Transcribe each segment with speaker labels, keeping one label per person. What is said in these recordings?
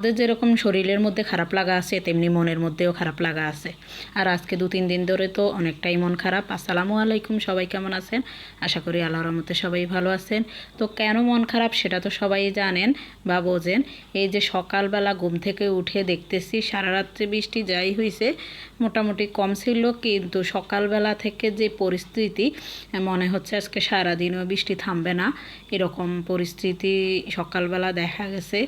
Speaker 1: আমাদের যেরকম শরীরের মধ্যে খারাপ লাগা আছে, তেমনি মনের মধ্যেও খারাপ লাগা আছে। আর আজকে দু তিন দিন ধরে তো অনেকটাই মন খারাপ। আসসালামু আলাইকুম, সবাই কেমন আছেন? আশা করি আল্লাহর রহমতে সবাই ভালো আছেন। তো কেন মন খারাপ সেটা তো সবাই জানেন বা বোঝেন। এই যে সকালবেলা ঘুম থেকে উঠে দেখতেছি সারা রাত্রে বৃষ্টি যাই হয়েছে মোটামুটি কম ছিল। কিন্তু সকালবেলা থেকে যে পরিস্থিতি, মনে হচ্ছে আজকে সারাদিনও বৃষ্টি থামবে না। এরকম পরিস্থিতি সকালবেলা দেখা গেছে।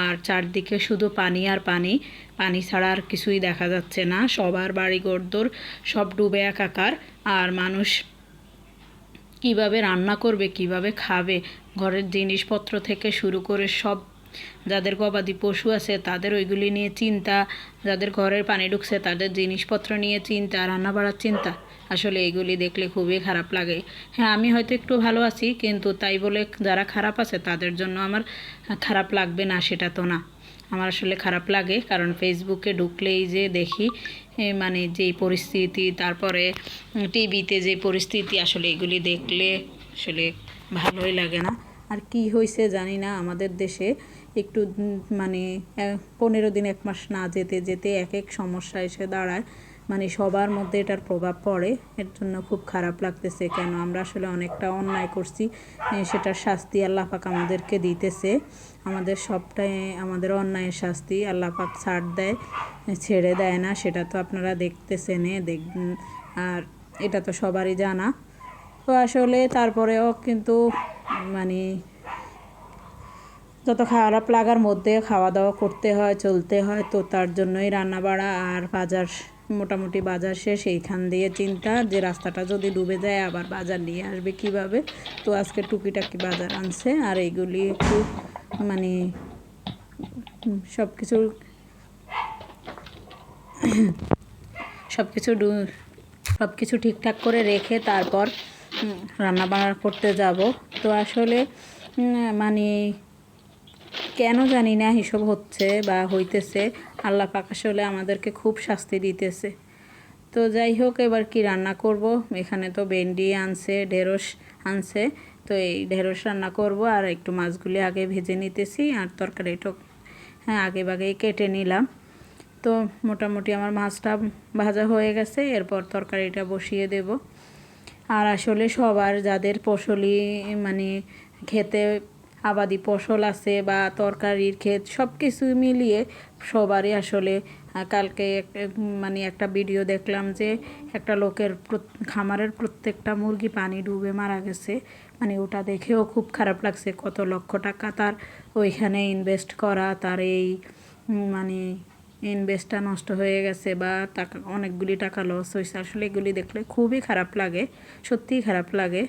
Speaker 1: আর চারদিকে শুধু পানি আর পানি। পানি ছাড়া আর কিছুই দেখা যাচ্ছে না। সবার বাড়ি গড়দোর সব ডুবে একাকার। আর মানুষ কীভাবে রান্না করবে, কীভাবে খাবে, ঘরের জিনিসপত্র থেকে শুরু করে সব যাদের গবাদি পশু আছে, তাদের ওইগুলি নিয়ে চিন্তা, যাদের ঘরের পানি ঢুকছে, তাদের জিনিসপত্র নিয়ে চিন্তা রান্না বাড়ার চিন্তা। আসলে এগুলি দেখলে খুবই খারাপ লাগে। হ্যাঁ আমি হয়তো একটু ভালো আছি, কিন্তু তাই বলে যারা খারাপ আছে, তাদের জন্য আমার খারাপ লাগবে না, সেটা তো না। আমার আসলে খারাপ লাগে, কারণ ফেসবুকে ঢুকলেই যে দেখি মানে যেই পরিস্থিতি, তারপরে টিভিতে যে পরিস্থিতি, আসলে এগুলি দেখলে আসলে ভালোই লাগে না। আর কি হয়েছে জানি না, আমাদের দেশে একটু মানে পনেরো দিন, এক মাস না যেতে যেতে এক এক সমস্যা এসে দাঁড়ায়। মানে সবার মধ্যে এটার প্রভাব পড়ে, এর জন্য খুব খারাপ লাগতেছে কেন? আমরা আসলে অনেকটা অন্যায় করছি সেটার শাস্তি আল্লাহ পাক আমাদেরকে দিতেছে। আমাদের সবটাই, আমাদের অন্যায়ের শাস্তি আল্লাহ পাক ছাড় দেয় ছেড়ে দেয় না, সেটা তো আপনারা দেখতেছেন দেখ আর এটা তো সবারই জানা। তো আসলে তারপরেও কিন্তু মানে যত খারাপ লাগার মধ্যে খাওয়া দাওয়া করতে হয়, চলতে হয়, তো তার জন্যই রান্না বাড়া আর বাজার মোটামুটি বাজার শেষ। এইখান দিয়ে চিন্তা যে রাস্তাটা যদি ডুবে যায়, আবার বাজার নিয়ে আসবে কীভাবে? তো আজকে টুকিটাকি বাজার আনছে আর এইগুলি একটু মানে সব কিছুর সব কিছু সব কিছু ঠিকঠাক করে রেখে তারপর রান্না বান্না করতে যাব। তো আসলে মানে কেন জানি না হিসব হচ্ছে বা হইতেছে। আল্লাহ পাক আসলে আমাদেরকে খুব শাস্তি দিতেছে। তো যাই হোক, এবার কি রান্না করব? এখানে তো ভেন্ডি আনছে, ঢেঁড়স আনছে। তো এই ঢেঁড়স রান্না করব আর একটু মাছগুলি আগে ভেজে নিতেছি আর তরকারিটা হ্যাঁ আগে বাগেই কেটে নিলাম। তো মোটামুটি আমার মাছটা ভাজা হয়ে গেছে, এরপর তরকারিটা বসিয়ে দেব। আর আসলে সবার যাদের ফসলি মানে খেতে আবাদি ফসল আছে বা তরকারির ক্ষেত সব কিছু মিলিয়ে সবারই আসলে কালকে মানে একটা ভিডিও দেখলাম যে একটা লোকের খামারের প্রত্যেকটা মুরগি পানি ডুবে মারা গেছে। মানে ওটা দেখেও খুব খারাপ লাগছে কত লক্ষ টাকা তার ওইখানে ইনভেস্ট করা, তার এই মানে ইনভেস্টটা নষ্ট হয়ে গেছে বা টাকা, অনেকগুলি টাকা লস হয়েছে আসলে এগুলি দেখলে খুবই খারাপ লাগে, সত্যিই খারাপ লাগে।